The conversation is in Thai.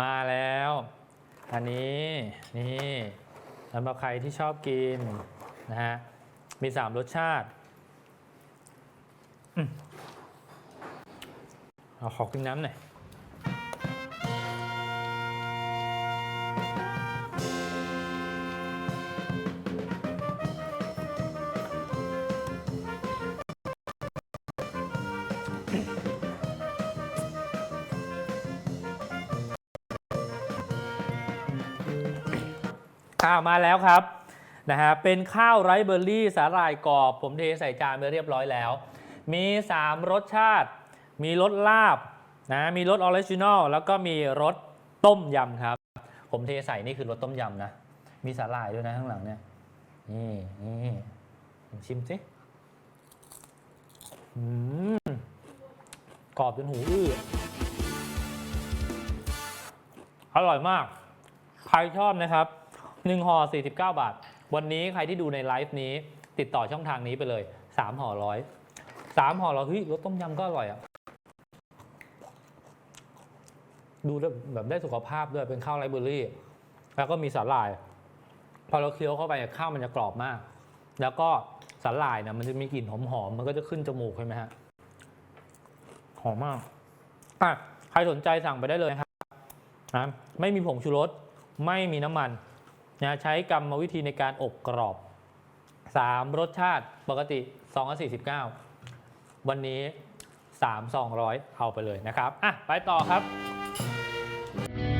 มาแล้ว อันนี้นี่สำหรับใครที่ชอบกินนะฮะมีสามรสชาติเอาขอกินน้ำหน่อย ข้าวมาแล้วครับนะฮะเป็นข้าวไรเบอร์รี่สาหร่ายกรอบ ผมเทใส่จานไปเรียบร้อยแล้ว มี 3 รสชาติ มีรสลาบนะมีรสออริจินอลแล้วก็มีรสต้มยำครับ ผมเทใส่นี่คือรสต้มยำนะ มีสาหร่ายด้วยนะข้างหลังเนี่ยนี่นี่ผมชิมสิอืมกรอบจนหูอื้ออร่อยมาก ใครชอบนะครับ 1ห่อ49 บาท วันนี้ใครที่ดูในไลฟ์นี้ ติดต่อช่องทางนี้ไปเลย 3ห่อร้อยสามห่อเราเฮ้ยรสต้มยำก็อร่อยอะดูแบบได้สุขภาพด้วยเป็นข้าวไรเบอร์รี่ แล้วก็มีสาหร่าย พอเราเคี้ยวเข้าไปข้าวมันจะกรอบมาก แล้วก็สาหร่ายนะมันจะมีกลิ่นหอมๆมันก็จะขึ้นจมูกใช่ไหมฮะหอมมากอะใครสนใจสั่งไปได้เลยครับนะไม่มีผงชูรสไม่มีน้ำมัน นะใช้กรรมวิธีในการอบกรอบ 3 รสชาติปกติ2องสี่สิบเก้าวันนี้3 200 เอาไปเลยนะครับ อะ ไปต่อครับ